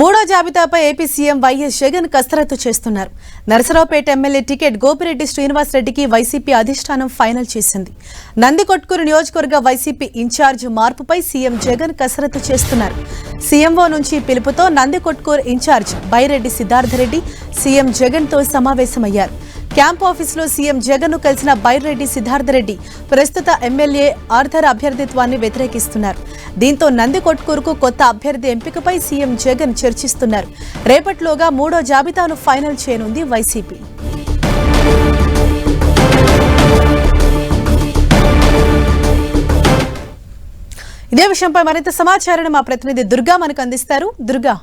మూడో జాబితాపై AP CM YS Jagan కసరత్తు చేస్తున్నారు. నరసరావుపేట ఎమ్మెల్యే టికెట్ గోపిరెడ్డి శ్రీనివాసరెడ్డికి వైసీపీ అధిష్టానం ఫైనల్ చేసింది. నందికొట్కూరు నియోజకవర్గ వైసీపీ ఇన్ఛార్జ్ మార్పుపై సీఎం జగన్ కసరత్తు చేస్తున్నారు. సీఎంఓ నుంచి పిలుపుతో నందికొట్కూరు ఇన్ఛార్జ్ బైరెడ్డి సిద్ధార్థరెడ్డి సీఎం జగన్తో సమావేశమయ్యారు. క్యాంప్ ఆఫీసులో సీఎం జగన్ కలిసిన బైరెడ్డి సిద్ధార్థరెడ్డి ప్రస్తుత ఎమ్మెల్యే ఆర్థర్ అభ్యర్థిత్వాన్ని వ్యతిరేకిస్తున్నారు. దీంతో నందికొట్కూరుకు కొత్త అభ్యర్థి ఎంపికపై సీఎం జగన్ చర్చిస్తున్నారు. రేపట్లోగా మూడో జాబితాను ఫైనల్ చేయనుంది వైసీపీ. ఇదే విషయంపై మరింత సమాచారాన్ని మా ప్రతినిధి దుర్గా మనకు అందిస్తారు. దుర్గా.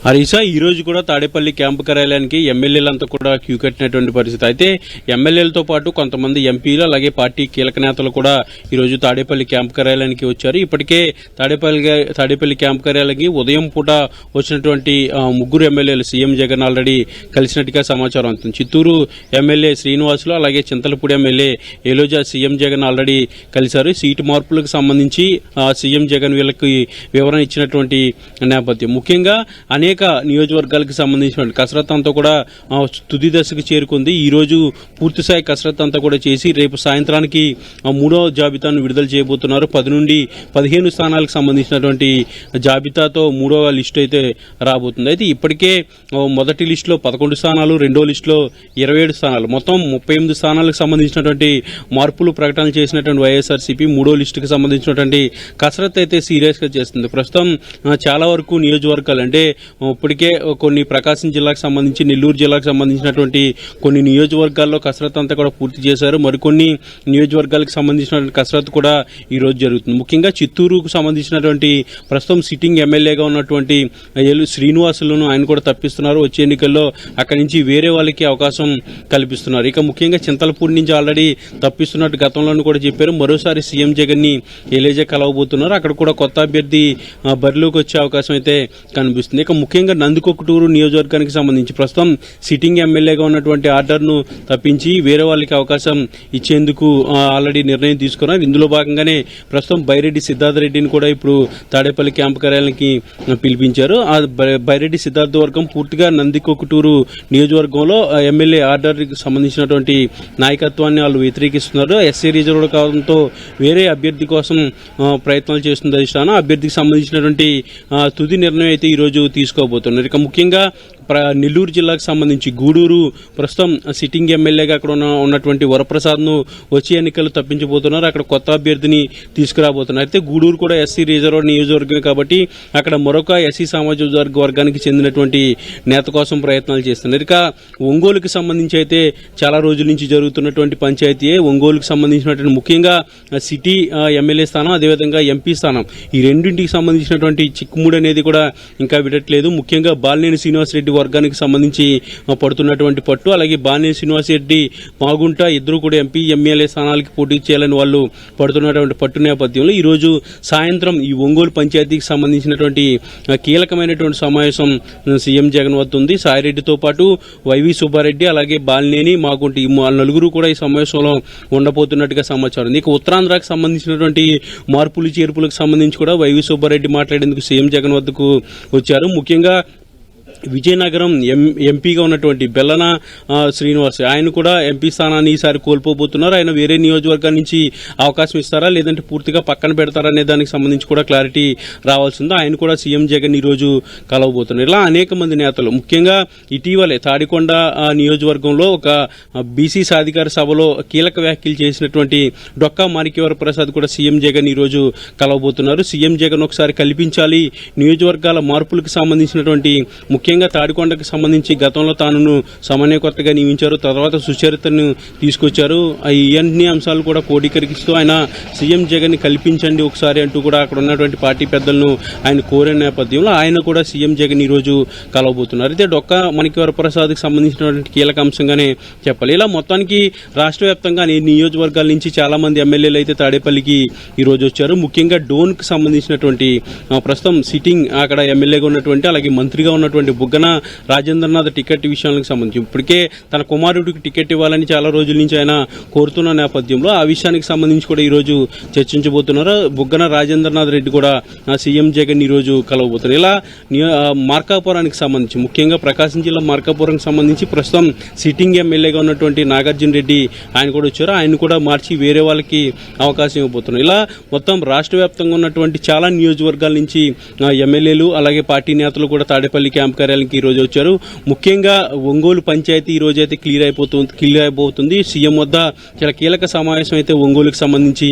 హరీషా ఈ రోజు కూడా తాడేపల్లి క్యాంపు కార్యాలయానికి ఎమ్మెల్యేలంతా కూడా క్యూ కట్టినటువంటి పరిస్థితి. అయితే ఎమ్మెల్యేలతో పాటు కొంతమంది ఎంపీలు అలాగే పార్టీ కీలక నేతలు కూడా ఈ రోజు తాడేపల్లి క్యాంపు కార్యాలయానికి వచ్చారు. ఇప్పటికే తాడేపల్లి తాడేపల్లి క్యాంపు కార్యాలయానికి ఉదయం పూట వచ్చినటువంటి ముగ్గురు ఎమ్మెల్యేలు సీఎం జగన్ ఆల్రెడీ కలిసినట్టుగా సమాచారం అందుతుంది చిత్తూరు ఎమ్మెల్యే శ్రీనివాసులు అలాగే Chintalapudi MLA Eliza CM Jagan already కలిశారు. సీటు మార్పులకు సంబంధించి ఆ, సీఎం జగన్ వీళ్ళకి వివరణ ఇచ్చినటువంటి నేపథ్యం. ముఖ్యంగా అనేక నియోజకవర్గాలకు సంబంధించినటువంటి కసరత్ అంతా కూడా తుది దశకు చేరుకుంది. ఈ రోజు పూర్తిస్థాయి కసరత్ అంతా కూడా చేసి రేపు సాయంత్రానికి మూడో జాబితాను విడుదల చేయబోతున్నారు. పది నుండి పదిహేను స్థానాలకు సంబంధించినటువంటి జాబితాతో మూడవ లిస్టు అయితే రాబోతుంది. అయితే ఇప్పటికే మొదటి లిస్టులో పదకొండు స్థానాలు రెండో లిస్టులో ఇరవై ఏడు స్థానాలు. మొత్తం ముప్పై ఎనిమిది స్థానాలకు సంబంధించినటువంటి మార్పులు ప్రకటనలు చేసినటువంటి వైఎస్ఆర్సీపీ మూడో లిస్టుకు సంబంధించినటువంటి కసరత్ అయితే సీరియస్గా చేస్తుంది. ప్రస్తుతం చాలా వరకు నియోజకవర్గాలు అంటే ఇప్పటికే కొన్ని ప్రకాశం జిల్లాకు సంబంధించి నెల్లూరు జిల్లాకు సంబంధించినటువంటి కొన్ని నియోజకవర్గాల్లో కసరత్తు అంతా కూడా పూర్తి చేశారు. మరికొన్ని నియోజకవర్గాలకు సంబంధించినటువంటి కసరత్తు కూడా ఈరోజు జరుగుతుంది. ముఖ్యంగా చిత్తూరుకు సంబంధించినటువంటి ప్రస్తుతం సిట్టింగ్ ఎమ్మెల్యేగా ఉన్నటువంటి ఏలు శ్రీనివాసులను ఆయన కూడా తప్పిస్తున్నారు. వచ్చే ఎన్నికల్లో అక్కడి నుంచి వేరే వాళ్ళకి అవకాశం కల్పిస్తున్నారు. ఇక ముఖ్యంగా చింతలపూడి నుంచి ఆల్రెడీ తప్పిస్తున్నట్టు గతంలోనూ కూడా చెప్పారు. మరోసారి సీఎం జగన్ని ఎలేజా కలవబోతున్నారు. అక్కడ కూడా కొత్త అభ్యర్థి బరిలోకి వచ్చే అవకాశం అయితే కనిపిస్తుంది. ఇక ముఖ్యంగా నందికొక్కటూరు నియోజకవర్గానికి సంబంధించి ప్రస్తుతం సిట్టింగ్ ఎమ్మెల్యేగా ఉన్నటువంటి ఆర్డర్ను తప్పించి వేరే వాళ్ళకి అవకాశం ఇచ్చేందుకు ఆల్రెడీ నిర్ణయం తీసుకున్నారు. ఇందులో భాగంగానే ప్రస్తుతం బైరెడ్డి సిద్ధార్థ రెడ్డిని కూడా ఇప్పుడు తాడేపల్లి క్యాంపు కార్యాలయానికి పిలిపించారు. ఆ బై- బైరెడ్డి సిద్ధార్థ వర్గం పూర్తిగా నందికొక్కటూరు నియోజకవర్గంలో ఎమ్మెల్యే ఆర్డర్కి సంబంధించినటువంటి నాయకత్వాన్ని వాళ్ళు వ్యతిరేకిస్తున్నారు. ఎస్సీ రిజర్వ్డ్ కావడంతో వేరే అభ్యర్థి కోసం ప్రయత్నాలు చేస్తుంది అధిష్టానం. అభ్యర్థికి సంబంధించినటువంటి తుది నిర్ణయం అయితే ఈరోజు తీసుకున్నారు తీసుకోబోతున్నారు ఇక ముఖ్యంగా ప్ర- నెల్లూరు జిల్లాకు సంబంధించి గూడూరు ప్రస్తుతం సిట్టింగ్ ఎమ్మెల్యేగా అక్కడ ఉన్న ఉన్నటువంటి వరప్రసాద్ను వచ్చే ఎన్నికలు తప్పించబోతున్నారు. అక్కడ కొత్త అభ్యర్థిని తీసుకురాబోతున్నారు. అయితే గూడూరు కూడా ఎస్సీ రిజర్వ్ నియోజకవర్గం కాబట్టి అక్కడ మరొక ఎస్సీ సామాజిక వర్గ వర్గానికి చెందినటువంటి నేత కోసం ప్రయత్నాలు చేస్తున్నారు. ఇక ఒంగోలుకి సంబంధించి అయితే చాలా రోజుల నుంచి జరుగుతున్నటువంటి పంచాయతీయే. ఒంగోలుకు సంబంధించినటువంటి ముఖ్యంగా సిటీ ఎమ్మెల్యే స్థానం అదేవిధంగా ఎంపీ స్థానం. ఈ రెండింటికి సంబంధించినటువంటి చిక్కుముడి అనేది కూడా ఇంకా విడట్లేదు. ముఖ్యంగా బాలినేని శ్రీనివాసరెడ్డి వర్గానికి సంబంధించి పడుతున్నటువంటి పట్టు అలాగే బాని శ్రీనివాస్ రెడ్డి మాగుంట ఇద్దరు కూడా ఎంపీ ఎమ్మెల్యే స్థానాలకి పోటీ చేయాలని వాళ్ళు పడుతున్నటువంటి పట్టు నేపథ్యంలో ఈ రోజు సాయంత్రం ఈ ఒంగోలు పంచాయతీకి సంబంధించినటువంటి కీలకమైనటువంటి సమావేశం సీఎం జగన్ వద్ద ఉంది సాయిరెడ్డితో పాటు వైవి సుబ్బారెడ్డి అలాగే బాలినేని మాగుంట ఈ మా నలుగురు కూడా ఈ సమావేశంలో ఉండబోతున్నట్టుగా సమాచారం ఉంది. ఇక ఉత్తరాంధ్రకు సంబంధించినటువంటి మార్పులు చేర్పులకు సంబంధించి కూడా వైవి సుబ్బారెడ్డి మాట్లాడేందుకు సీఎం జగన్ వద్దకు వచ్చారు ముఖ్యంగా విజయనగరం ఎం ఎంపీగా ఉన్నటువంటి బెల్లన శ్రీనివాస్ ఆయన కూడా ఎంపీ స్థానాన్ని ఈసారి కోల్పోబోతున్నారు. ఆయన వేరే నియోజకవర్గం నుంచి అవకాశం ఇస్తారా? లేదంటే పూర్తిగా పక్కన పెడతారా అనే దానికి సంబంధించి కూడా క్లారిటీ రావాల్సిందో ఆయన కూడా సీఎం జగన్ ఈ రోజు కలవబోతున్నారు. ఇలా అనేక మంది నేతలు ముఖ్యంగా ఇటీవలే తాడికొండ నియోజకవర్గంలో ఒక బీసీ సాధికార సభలో కీలక వ్యాఖ్యలు చేసినటువంటి డొక్కా మాణిక్యవర ప్రసాద్ కూడా సీఎం జగన్ ఈ రోజు కలవబోతున్నారు. సీఎం జగన్ ఒకసారి కల్పించాలి. నియోజకవర్గాల మార్పులకు సంబంధించినటువంటి ముఖ్యంగా తాడికొండకు సంబంధించి గతంలో తాను సమన్వయకర్తగా నియమించారు. తర్వాత సుచరితను తీసుకొచ్చారు. ఆ ఇవన్నీ అంశాలు కూడా కోడీకరిస్తూ ఆయన సీఎం జగన్ కల్పించండి ఒకసారి అంటూ కూడా అక్కడ ఉన్నటువంటి పార్టీ పెద్దలను ఆయన కోరిన నేపథ్యంలో ఆయన కూడా సీఎం జగన్ ఈ రోజు కలవబోతున్నారు. అయితే డొక్క మనకి వరప్రసాద్కి సంబంధించినటువంటి కీలక అంశంగానే చెప్పాలి. ఇలా మొత్తానికి రాష్ట్ర వ్యాప్తంగా నియోజకవర్గాల నుంచి చాలా మంది ఎమ్మెల్యేలు అయితే తాడేపల్లికి ఈ రోజు వచ్చారు. ముఖ్యంగా డోన్కి సంబంధించినటువంటి ప్రస్తుతం సిట్టింగ్ అక్కడ ఎమ్మెల్యేగా ఉన్నటువంటి అలాగే మంత్రిగా ఉన్నటువంటి బుగ్గన రాజేంద్రనాథ్ టికెట్ విషయానికి సంబంధించి. ఇప్పటికే తన కుమారుడికి టికెట్ ఇవ్వాలని చాలా రోజుల నుంచి ఆయన కోరుతున్న నేపథ్యంలో ఆ విషయానికి సంబంధించి కూడా ఈ రోజు చర్చించబోతున్నారు. బుగ్గన రాజేంద్రనాథ్ రెడ్డి కూడా సీఎం జగన్ ఈ రోజు కలవబోతున్నారు. ఇలా నియో- మార్కాపురానికి సంబంధించి ముఖ్యంగా ప్రకాశం జిల్లా మార్కాపురానికి సంబంధించి ప్రస్తుతం సిట్టింగ్ ఎమ్మెల్యేగా ఉన్నటువంటి నాగార్జున రెడ్డి ఆయన కూడా వచ్చారు. ఆయన కూడా మార్చి వేరే వాళ్ళకి అవకాశం ఇవ్వబోతున్నారు. ఇలా మొత్తం రాష్ట్ర వ్యాప్తంగా ఉన్నటువంటి చాలా నియోజకవర్గాల నుంచి ఎమ్మెల్యేలు అలాగే పార్టీ నేతలు కూడా తాడేపల్లి క్యాంప్ కార్యాలయానికి ఈ రోజు వచ్చారు. ముఖ్యంగా ఒంగోలు పంచాయతీ ఈరోజు అయితే క్లియర్ అయిపోతుంది క్లియర్ అయిపోతుంది. సీఎం వద్ద చాలా కీలక సమావేశం అయితే ఒంగోలుకు సంబంధించి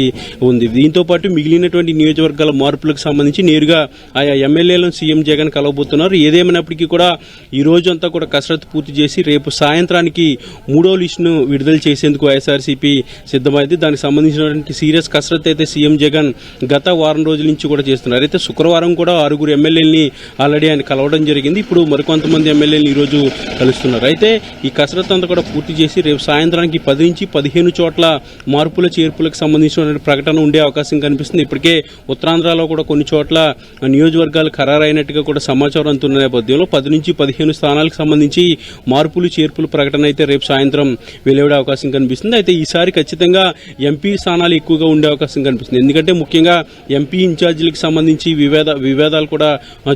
ఉంది. దీంతో పాటు మిగిలినటువంటి నియోజకవర్గాల మార్పులకు సంబంధించి నేరుగా ఆయా ఎమ్మెల్యేలను సీఎం జగన్ కలవబోతున్నారు. ఏదేమైనప్పటికీ కూడా ఈ రోజంతా అంతా కూడా కసరత్తు పూర్తి చేసి రేపు సాయంత్రానికి మూడో లిస్టును విడుదల చేసేందుకు వైఎస్ఆర్సీపీ సిద్ధమైంది. దానికి సంబంధించినటువంటి సీరియస్ కసరత్తు అయితే సీఎం జగన్ గత వారం రోజుల నుంచి కూడా చేస్తున్నారు. అయితే శుక్రవారం కూడా ఆరుగురు ఎమ్మెల్యేలని ఆల్రెడీ ఆయన కలవడం జరిగింది. ఇప్పుడు మరికొంతమంది ఎమ్మెల్యేలు ఈ రోజు కలుస్తున్నారు. అయితే ఈ కసరత్తు అంతా కూడా పూర్తి చేసి రేపు సాయంత్రానికి పది నుంచి పదిహేను చోట్ల మార్పుల చేర్పులకు సంబంధించిన ప్రకటన ఉండే అవకాశం కనిపిస్తుంది. ఇప్పటికే ఉత్తరాంధ్రలో కూడా కొన్ని చోట్ల నియోజకవర్గాలు ఖరారైనట్టుగా కూడా సమాచారం అందుతున్న నేపథ్యంలో పది నుంచి పదిహేను స్థానాలకు సంబంధించి మార్పులు చేర్పులు ప్రకటన అయితే రేపు సాయంత్రం వెలువడే అవకాశం కనిపిస్తుంది. అయితే ఈసారి ఖచ్చితంగా ఎంపీ స్థానాలు ఎక్కువగా ఉండే అవకాశం కనిపిస్తుంది. ఎందుకంటే ముఖ్యంగా ఎంపీ ఇన్ఛార్జీలకు సంబంధించి వివేద వివాదాలు కూడా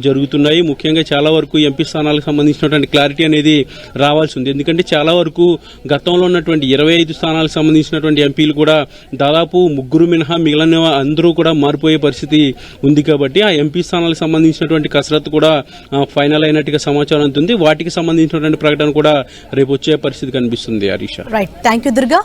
జరుగుతున్నాయి. ముఖ్యంగా చాలా వరకు ఎంపీ స్థానాలకు సంబంధించినటువంటి క్లారిటీ అనేది రావాల్సి ఉంది. ఎందుకంటే చాలా వరకు గతంలో ఉన్నటువంటి ఇరవై ఐదు స్థానాలకు సంబంధించినటువంటి ఎంపీలు కూడా దాదాపు ముగ్గురు మినహా మిగిలిన అందరూ కూడా మారిపోయే పరిస్థితి ఉంది కాబట్టి ఆ ఎంపీ స్థానాలకు సంబంధించినటువంటి కసరత్తు కూడా ఫైనల్ అయినట్టుగా సమాచారం అందుతుంది. వాటికి సంబంధించినటువంటి ప్రకటన కూడా రేపు వచ్చే పరిస్థితి కనిపిస్తుంది Harish. Right thank you Durga